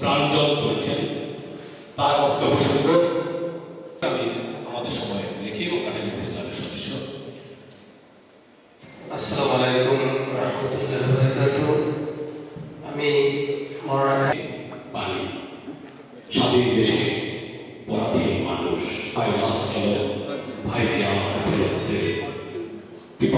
প্রাণ জল করেছেন। তার বক্তব্য শুনব আমি আমাদের সময় লিখি এবং কাটালি ইসলামের সদস্য আসসালামু আলাইকুম রহমতুল্লাহ বারাকাতু আমি মরানা পানি স্বাধীন দেশে পরাধীন মানুষ ভাই মাস চলো ভাইকে আমার ফেরত দে পিপাসা বৈষম্য ছাত্র জনতা এই আন্দোলন করেছে।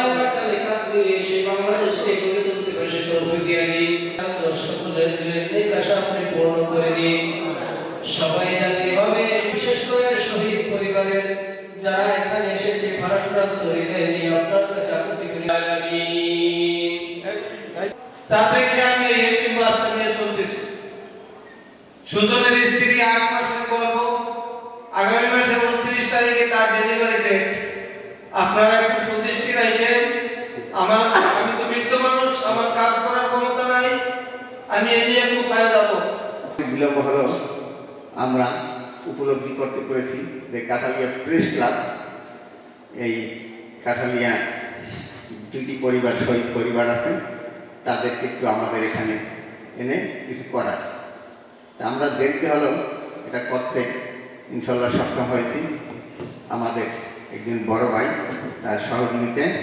সবাই জানে এভাবে বিশেষ করে শহীদ পরিবারের যারা এখানে এসেছে ভারাক্রান্ত হৃদয় নিয়ে আপনার কাছে আকুতি করি তাতে কি আমি এতিম বাচ্চা নিয়ে চলতেছি সুজনের স্ত্রী আট মাসের গর্ভ, আগামী মাসে উনত্রিশ তারিখে তার ডেলিভারি ডেট আপনারা একটু সুদৃষ্টি রাখেন। আমার, আমি তো বৃদ্ধ মানুষ, আমার কাজ করার ক্ষমতা নাই। আমি এ নিয়ে কোথায় যাব। বিলম্ব হলো আমরা উপলব্ধি করতে পেরেছি যে কাঠালিয়া প্রেস ক্লাব, এই কাঠালিয়া দুটি পরিবার, শহীদ পরিবার আছে, তাদেরকে একটু আমাদের এখানে এনে কিছু করার। তা আমরা দেখতে হলো এটা করতে ইনশাল্লাহ সক্ষম হয়েছি। আমাদের একজন বড় ভাই, তার সহযোগিতায়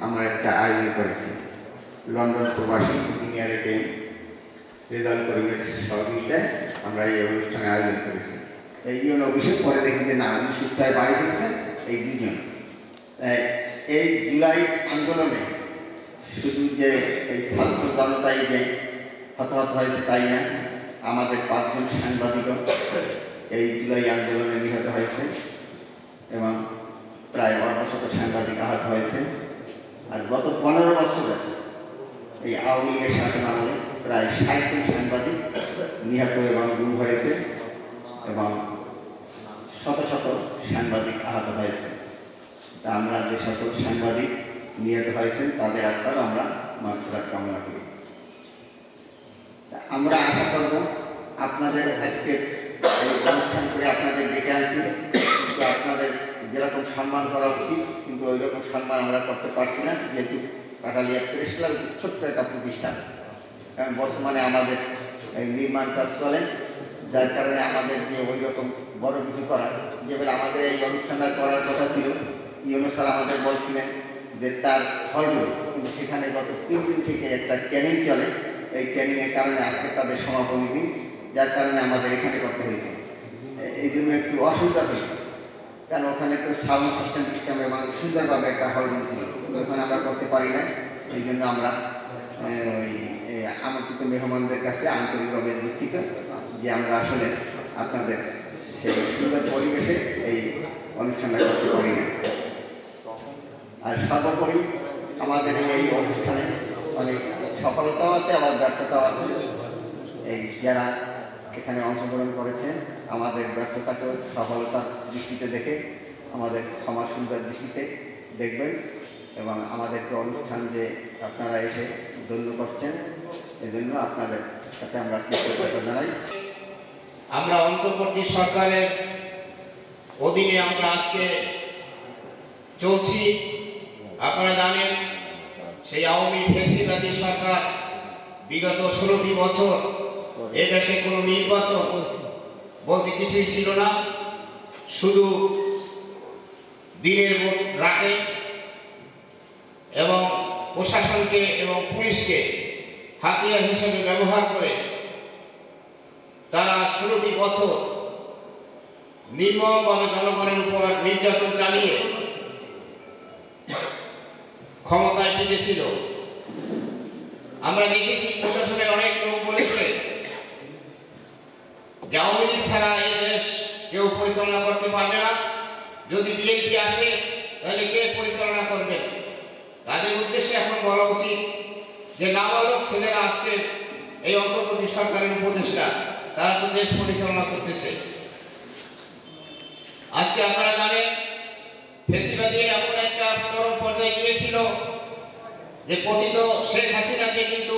আমরা একটা আয়োজন করেছি। লন্ডন প্রবাসী ইঞ্জিনিয়ার রেজাল্ট করিমের সহযোগিতায় আমরা এই অনুষ্ঠানে আয়োজন করেছি। এই ইউন অফিসে পরে দেখি যে না উনি সুস্থ বাড়ি ফিরছেন এই দুজন এই জুলাই আন্দোলনে শুধু যে এই ছাত্র জনতাই যে হতাহত হয়েছে তাই না, আমাদের পাঁচজন সাংবাদিকও এই জুলাই আন্দোলনে নিহত হয়েছে এবং প্রায় অর্ধশত সাংবাদিক আহত হয়েছে। আর গত পনেরো বছরে এই আওয়ামী লীগের শাসন আমলে প্রায় ষাট সাংবাদিক নিহত এবং গুম হয়েছে এবং শত শত সাংবাদিক আহত হয়েছে। তা আমরা যে সকল সাংবাদিক নিহত হয়েছেন, তাদের আত্মার আমরা মাফরাত কামনা করি। আমরা আশা করব আপনাদের আজকে অনুষ্ঠান করে আপনাদের ডেকে আনছি। কিন্তু আপনাদের যেরকম সম্মান করা উচিত, কিন্তু ওই রকম সম্মান আমরা করতে পারছি না। যেহেতু কাটালিয়া প্রেস ক্লাব ছোট্ট একটা প্রতিষ্ঠান। কারণ বর্তমানে আমাদের এই নির্মাণ কাজ চলে, যার কারণে আমাদের যে ওই রকম বড় কিছু করার যেগুলো আমাদের এই অনুষ্ঠানটা করার কথা ছিল ইউনো স্যার আমাদের বলছিলেন যে তার হলগুলো কিন্তু সেখানে গত তিন দিন থেকে একটা ট্রেনিং চলে। এই ট্রেনিংয়ের কারণে আজকে তাদের সমাপনী দিন, যার কারণে আমাদের এখানে করতে হয়েছে। এই জন্য একটু অসুবিধা হয়েছে, কারণ ওখানে তো সাউন্ড সিস্টেম টিস্টেম এবং সুন্দরভাবে একটা হল ছিল। ওখানে আমরা করতে পারি না এই জন্য আমরা ওই আমন্ত্রিত মেহমানদের কাছে আন্তরিকভাবে দুঃখিত যে আমরা আসলে আপনাদের সেই সুন্দর পরিবেশে এই অনুষ্ঠানটা করতে পারি না। আর সর্বোপরি আমাদের এই অনুষ্ঠানে অনেক সফলতাও আছে, আবার ব্যর্থতাও আছে। এই যারা এখানে অংশগ্রহণ করেছেন, আমাদের ব্যর্থতাকেও সফলতার দৃষ্টিতে দেখে, আমাদের ক্ষমা সুন্দর দৃষ্টিতে দেখবেন এবং আমাদেরকে অনুষ্ঠান যে আপনারা এসে ধন্য করছেন এজন্য আপনাদের কাছে আমরা কৃতজ্ঞতা জানাই। আমরা অন্তর্বর্তী সরকারের অধীনে আমরা আজকে চলছি। আপনারা জানেন, সেই আওয়ামী ফেসিবাদী সরকার বিগত ষোলোটি বছর এ দেশে কোনো নির্বাচন বলতে কিছুই ছিল না। শুধু দিনের রাতে এবং প্রশাসনকে এবং পুলিশকে হাতিয়ার হিসেবে ব্যবহার করে তারা ষোলোটি বছর নির্মমভাবে জনগণের উপর নির্যাতন চালিয়ে ক্ষমতায় টিকেছিল আমরা দেখেছি প্রশাসনের অনেক লোক বলেছে যে আওয়ামী লীগ ছাড়া এই দেশ কেউ পরিচালনা করতে পারবে না। যদি বিএনপি আসে, তাহলে কে পরিচালনা করবে? তাদের উদ্দেশ্যে এখন বলা উচিত যে নাবালক ছেলেরা আজকে এই অন্তর্বর্তী সরকারের উপদেষ্টা, তারা তো দেশ পরিচালনা করতেছে। আজকে আপনারা জানেন ফেসিবাদী এমন একটা চরম পর্যায়ে গিয়েছিল যে পতিত শেখ হাসিনাকে কিন্তু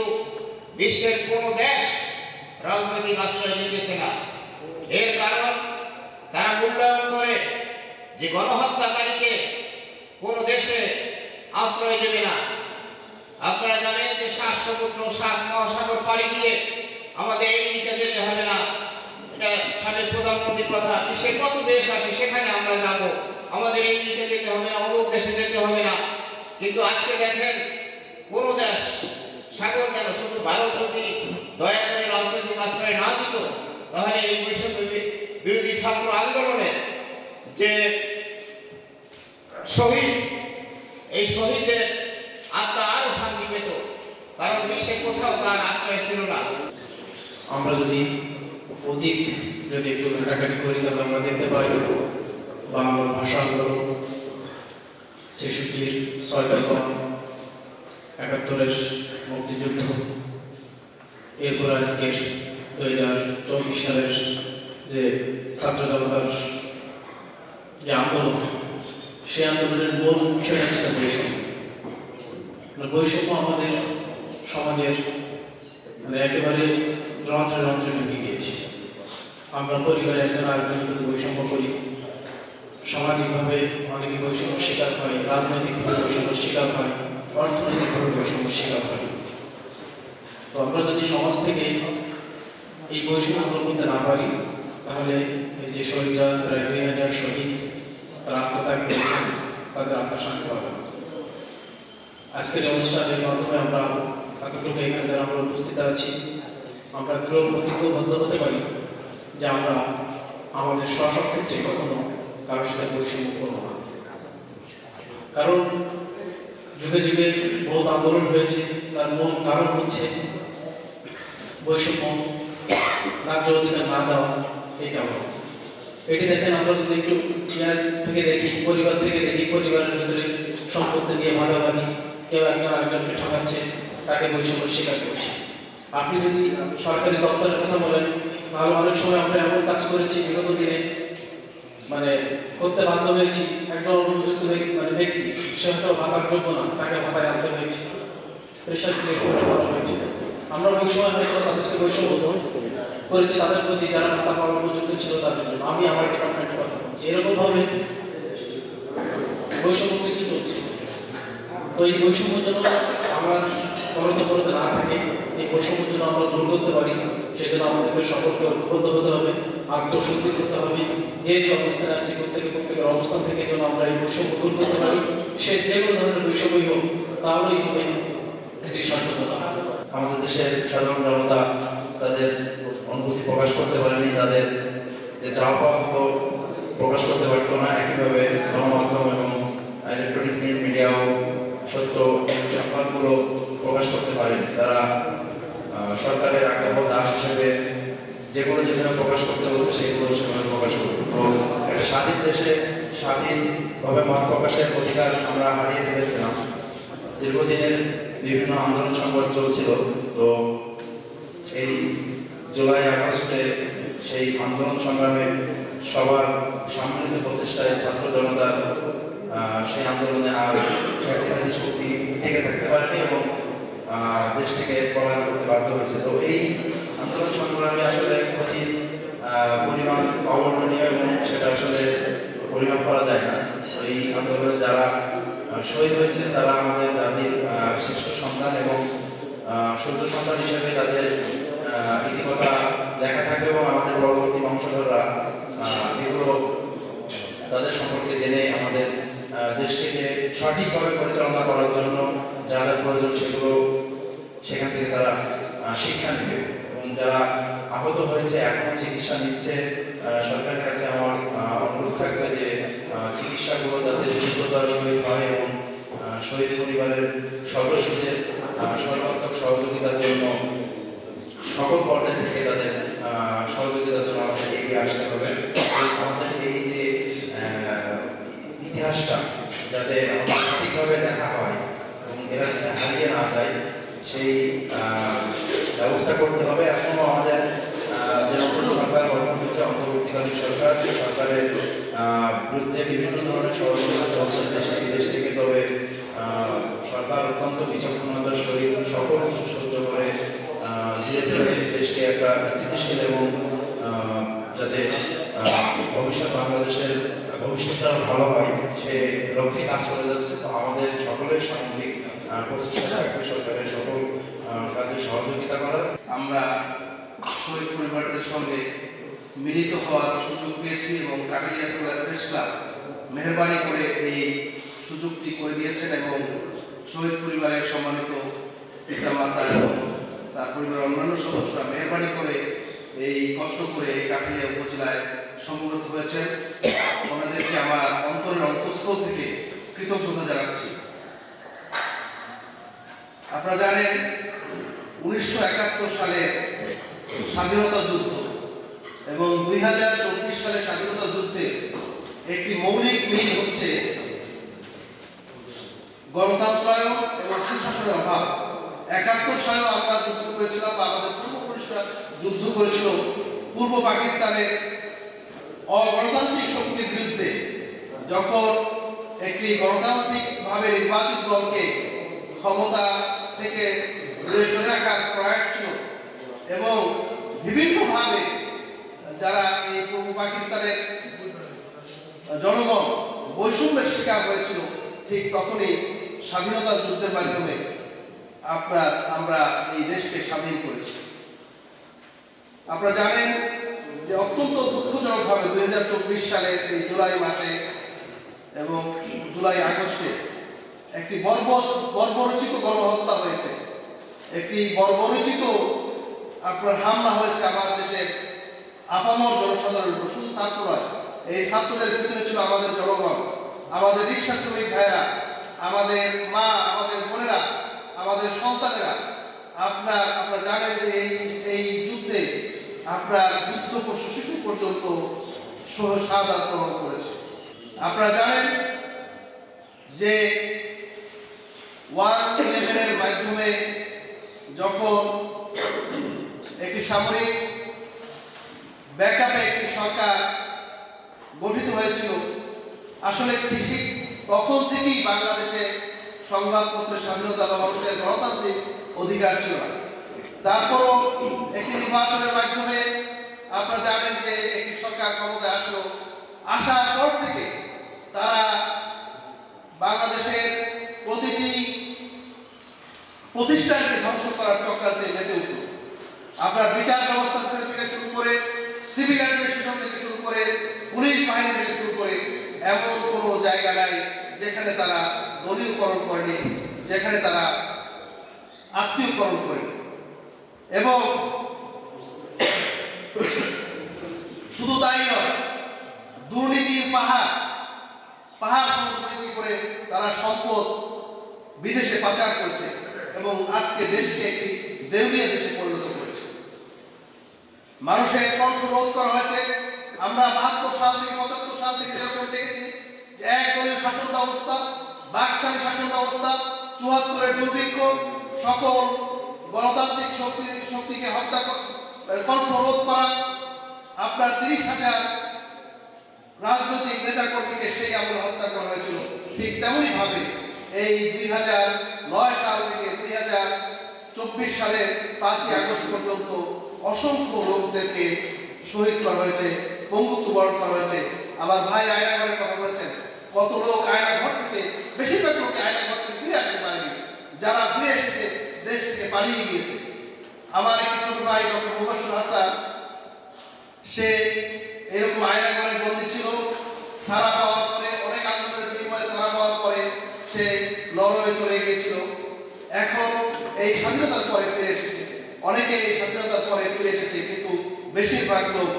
বিশ্বের কোনো দেশ রাজনৈতিক আশ্রয় দিতেছে না। এর কারণ তারা মূল্যায়ন করে যে গণহত্যাকারীকে কোনো দেশে আশ্রয় দেবে না। আপনারা জানেন যে সাত সমুদ্র, সাত মহাসাগর পাড়ি দিয়ে আমাদের আমেরিকা যেতে হবে না। এটা সাবেক প্রধানমন্ত্রীর কথা। বিশ্বের কত দেশ আছে, সেখানে আমরা যাব। আমাদের আমেরিকা যেতে হবে না, অমুক দেশে যেতে হবে না। কিন্তু আজকে দেখেন, কোন দেশ, সাগর কেন? শুধু ভারত যদি দয়া করে রাজনৈতিক আশ্রয় না দিত, তাহলে এই বৈষম্য বিরোধী ছাত্র আন্দোলনে যে শহীদ, এই শহীদদের আত্মা কারণ বিশ্বে কোথাও তার আশ্রয় ছিল না। আমরা যদি অতীত যদি একটু ঘাটাঘাটি করি, তাহলে আমরা দেখতে পাই বাংলা ভাষা আন্দোলন ছেষট্টির ছয়টাতম একাত্তরের মুক্তিযুদ্ধ, এরপর আজকের দুই হাজার চব্বিশ সালের যে ছাত্র জনতার যে আন্দোলন, সেই আন্দোলনের মূল বিষয়টা ছিল বৈষম্য। বৈষম্য আমাদের সমাজের মানে একেবারে রন্ধ্রে রন্ধ্রে ঢুকে গিয়েছে। আমরা পরিবারে একজন আরেকজনের প্রতি বৈষম্য করি। সামাজিকভাবে অনেকে বৈষম্য শিকার হয়, রাজনৈতিকভাবে বৈষম্য শিকার হয়, অর্থনৈতিকভাবে বৈষম্য শিকার হয়। তো আমরা যদি সমাজ থেকে এই বৈষম্য করতে না পারি, তাহলে এই যে শহীদরা, প্রায় দুই হাজার শহীদ, তারা আত্মত্যাগ করেছেন, তাদের আত্মা শান্তি পাবে আজকের অনুষ্ঠানের মাধ্যমে আমরা এতটুকু এখানে যারা আমরা উপস্থিত আছি, আমরা দৃঢ় প্রতিজ্ঞবদ্ধ হতে পারি যে আমরা আমাদের স্বসব ক্ষেত্রে কখনো কারোর সাথে বৈষম্য করব না। কারণ যুগে যুগে বহুত আন্দোলন হয়েছে, তার মূল কারণ হচ্ছে বৈষম্য, রাজ্য অধিকার না দেওয়া, এই কারণ। এটি দেখেন আমরা যদি একটু থেকে দেখি, পরিবার থেকে দেখি, পরিবারের ভিতরে সম্পত্তি নিয়ে ভাগাভাগি কেউ একজন আরেকজনকে ঠকাচ্ছে তাকে বৈষম্য স্বীকার করছে। আপনি যদি সরকারি দপ্তরের কথা বলেন, তাহলে অনেক সময় আমরা এমন কাজ করেছি, বিগত দিনে মানে করতে বাধ্য হয়েছি। একজন অনুপযুক্ত মানে ব্যক্তি, সে হয়তো ভাতার যোগ্য না, তাকে ভাতায় আনতে হয়েছে। প্রেশার করতে হয়েছে। আমরা ওই সময় হয়তো তাদেরকে বৈষম্য করেছি, তাদের প্রতি যারা ভাতা পাওয়ার উপযুক্ত ছিল তাদের জন্য। আমি আমার ডিপার্টমেন্টের কথা বলছি। এরকম ভাবে বৈষম্য কিন্তু চলছে। তো এই বৈষম্য যেন আমার পরতে পরতে না থাকে, এই বৈষম্য যেন আমরা দূর করতে পারি, সেজন্য আমাদেরকে সকলকে ঐক্যবদ্ধ হতে হবে, আত্মশুদ্ধি করতে হবে, যে যে অবস্থানে আছে, প্রত্যেকে প্রত্যেকের অবস্থান থেকে যেন আমরা এই বৈষম্য দূর করতে পারি। সে যে কোনো ধরনের বৈষম্যই হোক, তাহলেই হবে এটি সার্থকতা আমাদের দেশের সাধারণ জনতা তাদের অনুভূতি প্রকাশ করতে পারেনি, তাদের যে চাওয়া পাওয়াগুলো প্রকাশ করতে পারতো না, একইভাবে গণমাধ্যম এবং ইলেকট্রনিক্স মিডিয়াও সত্য সংবাদগুলো প্রকাশ করতে পারেনি তারা সরকারের আগ্রহ দাস হিসেবে যেগুলো যেগুলো প্রকাশ করতে বলছে সেগুলো সেভাবে প্রকাশ করবে। একটা স্বাধীন দেশে স্বাধীনভাবে মত প্রকাশের অধিকার আমরা হারিয়ে ফেলেছিলাম। দীর্ঘদিনের বিভিন্ন আন্দোলন সংবাদ চলছিল। তো এই জুলাই আগস্টে সেই আন্দোলন সংগ্রামে সবার সম্মিলিত প্রচেষ্টায় ছাত্র জনতার সেই আন্দোলনে আর ফ্যাসিবাদী শক্তি টিকে থাকতে পারেনি এবং দেশ থেকে পলায়ন করতে বাধ্য হয়েছে তো এই আন্দোলন সংগ্রামে আসলে ক্ষতির পরিমাণ অবর্ণনীয় এবং সেটা আসলে পরিমাপ করা যায় না এই আন্দোলনে যারা শহীদ হয়েছেন তারা আমাদের জাতির শ্রেষ্ঠ সন্তান এবং সূর্য সন্তান হিসেবে তাদের আহ, ইতিকথা লেখা থাকবে এবং আমাদের পরবর্তী বংশধররা এগুলো তাদের সম্পর্কে জেনে আমাদের দেশটিকে সঠিকভাবে পরিচালনা করার জন্য যা যা প্রয়োজন সেগুলো সেখান থেকে তারা শিক্ষা নেবে। এবং যারা আহত হয়েছে, এখনও চিকিৎসা নিচ্ছে সরকারের কাছে আমার অনুরোধ থাকবে যে চিকিৎসাগুলো যাতে দ্রুততার সহিত হয় এবং শহীদ পরিবারের সদস্যদের সর্বাত্মক সহযোগিতার জন্য সকল পর্যায় থেকে তাদের সহযোগিতার জন্য আমাদের এগিয়ে আসতে হবে। ইতিহাসটা যাতে সঠিকভাবে দেখা হয় এবং এরা যাতে হারিয়ে না যায়, সেই ব্যবস্থা করতে হবে। এখনও আমাদের যে নতুন সরকার গঠন হয়েছে অন্তর্বর্তীকালীন সরকার সরকারের বিরুদ্ধে বিভিন্ন ধরনের ষড়যন্ত্র চলছে দেশ বিদেশ থেকে। তবে সরকার অত্যন্ত বিচক্ষণতার সহিত সকল কিছু সহ্য করে ধীরে ধীরে দেশকে একটা স্থিতিশীল এবং যাতে ভবিষ্যৎ বাংলাদেশের ভবিষ্যৎটা ভালো হয়, সে লক্ষ্যে কাজ করে যাচ্ছে, তো আমাদের সকলের সামগ্রিক প্রচেষ্টা থাকবে সরকারের সকল কাজে সহযোগিতা করার। আমরা শহীদ পরিবারদের সঙ্গে মিলিত হওয়ার সুযোগ পেয়েছি এবং কাটারিয়া খোলা প্রেস ক্লাব মেহরবানি করে এই সুযোগটি করে দিয়েছেন এবং শহীদ পরিবারের সম্মানিত পিতামাতা এবং তার পরিবারের অন্যান্য সদস্যরা মেহরবানি করে এই কষ্ট করে এই কাটারিয়া উপজেলায় সমবেত হয়েছেন ওনাদেরকে আমার অন্তরের অন্তঃস্থল থেকে কৃতজ্ঞতা জানাচ্ছি। আপনারা জানেন, উনিশশো সালের স্বাধীনতা যুদ্ধ এবং দুই হাজার চব্বিশ সালের স্বাধীনতা যুদ্ধে একটি মৌলিক মিল হচ্ছে গণতন্ত্রায়ন এবং সুশাসনের অভাব। একাত্তর সালেও আমরা যুদ্ধ করেছিলাম বা আমাদের পূর্বপুরুষরা যুদ্ধ করেছিল। পূর্ব পাকিস্তানের অগণতান্ত্রিক শক্তির বিরুদ্ধে যখন একটি গণতান্ত্রিকভাবে নির্বাচিত দলকে ক্ষমতা থেকে সরে রাখার প্রয়াস ছিল এবং বিভিন্নভাবে যারা এই পূর্ব পাকিস্তানের জনগণ বৈষম্যের শিকার হয়েছিল, ঠিক তখনই স্বাধীনতা যুদ্ধের মাধ্যমে আপনার, আমরা এই দেশকে স্বাধীন করেছি। আপনারা জানেন যে অত্যন্ত দুঃখজনকভাবে দুই হাজার চব্বিশ সালের এই জুলাই মাসে এবং জুলাই আগস্টে একটি বর্ব বর্বরচিত গণহত্যা হয়েছে। একটি বর্বরচিত আপনার হামলা হয়েছে আমাদের দেশের আপামর জনসাধারণের উপর। শুধু ছাত্ররা এই ছাত্রদের পিছনে ছিল আমাদের জনগণ, আমাদের রিক্সা শ্রমিক ভাইয়েরা, আমাদের মা, আমাদের বোনেরা, আমাদের সন্তানেরা। আপনার, আপনারা জানেন যে এই এই যুদ্ধে আপনার যুদ্ধ পশু শিশু পর্যন্ত সাদা গ্রহণ করেছে। আপনারা জানেন যে ওয়ান ইলেভেনের মাধ্যমে যখন একটি সামরিক ব্যাকআপে একটি সরকার গঠিত হয়েছিল, আসলে ঠিক তখন থেকেই বাংলাদেশে সংবাদপত্রের স্বাধীনতা বা মানুষের গণতান্ত্রিক অধিকার ছিল না। তারপরও একটি নির্বাচনের মাধ্যমে আপনারা জানেন যে একটি সরকার ক্ষমতায় আসলো। আসার পর থেকে তারা বাংলাদেশের প্রতিটি প্রতিষ্ঠানকে ধ্বংস করার চক্রান্তে মেতে উঠল। আপনার বিচার ব্যবস্থা থেকে শুরু করে, সিভিল অ্যাডমিনিস্ট্রেশন থেকে শুরু করে, পুলিশ বাহিনী থেকে শুরু করে, এমন কোনো জায়গা নাই যেখানে তারা দলীয়করণ করেনি, যেখানে তারা আত্মীয়করণ করেনি। এবং শুধু তাই নয়, দুর্নীতির পাহাড় পাহাড় দুর্নীতি করে তারা সম্পদ বিদেশে পাচার করছে এবং আজকে দেশকে একটি দেউলিয়া দেশে পরিণত করেছে। মানুষের কণ্ঠ রোধ করা হয়েছে। আমরা বাহাত্তর সাল থেকে, পঁচাত্তর সাল থেকে যেরকম দেখেছি যে এক দলীয় শাসন ব্যবস্থা, বাকশালী শাসন ব্যবস্থা, চুয়াত্তরের দুর্ভিক্ষ, সকল গণতান্ত্রিক শক্তি শক্তিকে হত্যা কর- কণ্ঠ রোধ করা, আপনার তিরিশ হাজার রাজনৈতিক নেতাকর্মীকে সেই আমলে হত্যা করা হয়েছিল। ঠিক তেমনই ভাবে এই দুই হাজার নয় সাল থেকে দুই হাজার চব্বিশ সালের পাঁচই আগস্ট পর্যন্ত অসংখ্য লোকদেরকে শহীদ করা হয়েছে, বঙ্গুত্ব বরণ করা হয়েছে। আমার ভাই আয়না আয়নাঘরের কথা বলেছেন, কত লোক আয়না আয়নাঘর থেকে বেশিরভাগ লোক আয়নাঘর থেকে ফিরে আসতে পারেনি। যারা ফিরে এসেছে দেশ থেকে পালিয়ে গিয়েছে। আমার একটি ছোট ভাই ডক্টর মুবাসুর হাসান, সে এরকম আয়না করে বন্দী ছিল সারা পাওয়ার পরে, অনেক আন্দোলনের বিনিময়ে সারা পাওয়ার পরে সে নরওয়ে চলে গিয়েছিল। এখন এই স্বাধীনতার পরে ফিরে এসেছে। অনেকে এই স্বাধীনতার পরে ফিরে এসেছে, কিন্তু বেশিরভাগ লোক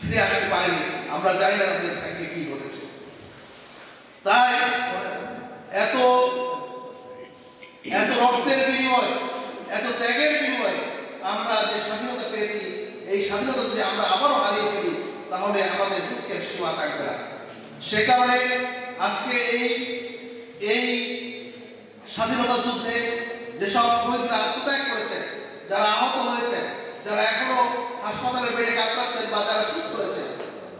ফিরে আসতে পারেনি। আমরা জানি না তাদের ভাগ্যে কি ঘটেছে। তাই এত এত রক্তের বিনিময়, এত ত্যাগের বিনিময় আমরা যে স্বাধীনতা পেয়েছি, এই স্বাধীনতা যদি আমরা আবারও হারিয়ে ফেলি, তাহলে আমাদের দুঃখের সীমা থাকবে না। সে কারণে আজকে এই এই স্বাধীনতা যুদ্ধে যেসব শহীদরা আত্মত্যাগ করেছে, যারা আহত হয়েছে, যারা এখনও হাসপাতালে বেডে কাতরাচ্ছেন বা যারা সুস্থ হয়েছে,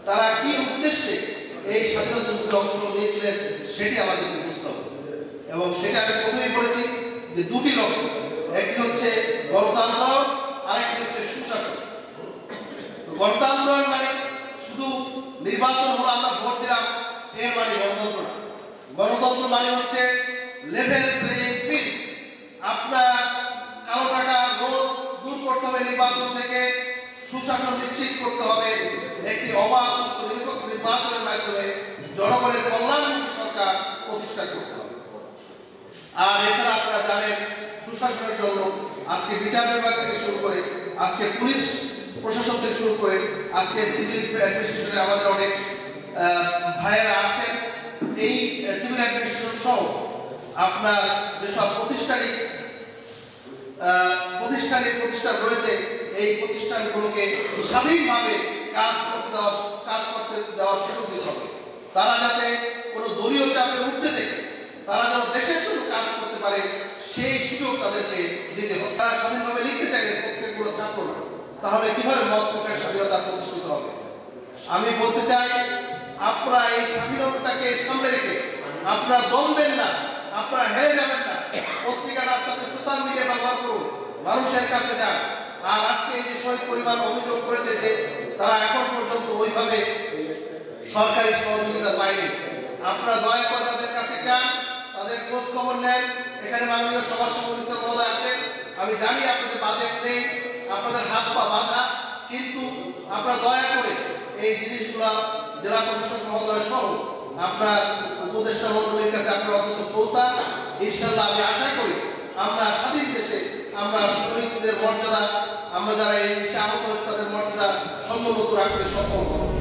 তারা কি উদ্দেশ্যে এই স্বাধীনতা যুদ্ধে অংশগ্রহণ নিয়েছিলেন, সেটি আমাদেরকে বুঝতে হবে। এবং সেটা আমি প্রথমেই বলেছি যে দুটি লক্ষ্য, একটি হচ্ছে গণতন্ত্র আরেকটি হচ্ছে সুশাসন। গণতন্ত্র মানে শুধু নির্বাচন হলো আমরা ভোট দিলাম এর মানে গণতন্ত্র না। গণতন্ত্র মানে হচ্ছে লেভেল প্লেইং ফিল্ড। আপনার কালো টাকা রোধ দূর করতে হবে নির্বাচন থেকে, সুশাসন নিশ্চিত করতে হবে। একটি অবাধ সুস্থ নিরপেক্ষ নির্বাচনের মাধ্যমে জনগণের কল্যাণমুখী সরকার প্রতিষ্ঠা করতে হবে। আর এছাড়া আপনারা জানেন, সুশাসনের জন্য আজকে বিচার বিভাগ থেকে শুরু করে আজকে পুলিশ প্রশাসন থেকে শুরু করে আজকে সিভিল অ্যাডমিনিস্ট্রেশনে আমাদের অনেক ভাইয়েরা আছেন এই সিভিল অ্যাডমিনিস্ট্রেশন সহ আপনার যেসব প্রতিষ্ঠানিক প্রতিষ্ঠানিক প্রতিষ্ঠান রয়েছে, এই প্রতিষ্ঠানগুলোকে স্বাধীনভাবে কাজ করতে দেওয়ার কাজ করতে দেওয়ার সুযোগ দিতে হবে। তারা যাতে কোনো দলীয় চাপে উঠতে থেকে তারা যেন দেশের জন্য কাজ করতে পারে সেই সুযোগ তাদেরকে দিতে হবে। তারা স্বাধীনভাবে লিখতে চাইলে প্রত্যেকগুলো ছাত্র না। তাহলে কীভাবে মত প্রকাশের স্বাধীনতা প্রতিষ্ঠিত হবে? আমি বলতে চাই, আপনারা এই স্বাধীনতাকে সামনে রেখে, আপনারা দমবেন না, আপনারা হেরে যাবেন না। পত্রিকা রাস্তাতে সোশ্যাল মিডিয়া ব্যবহার করুন, মানুষের কাছে যান। আর আজকে এই যে শহীদ পরিবার অভিযোগ করেছে যে তারা এখন পর্যন্ত ওইভাবে সরকারি সহযোগিতা পায়নি। আপনারা দয়া করে তাদের কাছে যান। তাদের খোঁজ খবর নেন। এখানে মাননীয় সমাজ সমিতি মহোদয় আছেন আমি জানি আপনাদের বাজেট নেই, আপনাদের হাত পা বাঁধা, কিন্তু আপনারা দয়া করে এই জিনিসগুলা জেলা প্রশাসক মহোদয় সহ আপনার উপদেষ্টা মন্ডলীর কাছে আপনারা অন্তত পৌঁছান। ইনশাল্লাহ আমি আশা করি আমরা স্বাধীন দেশে আমরা শহীদদের মর্যাদা, আমরা যারা এই দেশে আহত তাদের মর্যাদা সম্মানিত রাখতে সক্ষম হব।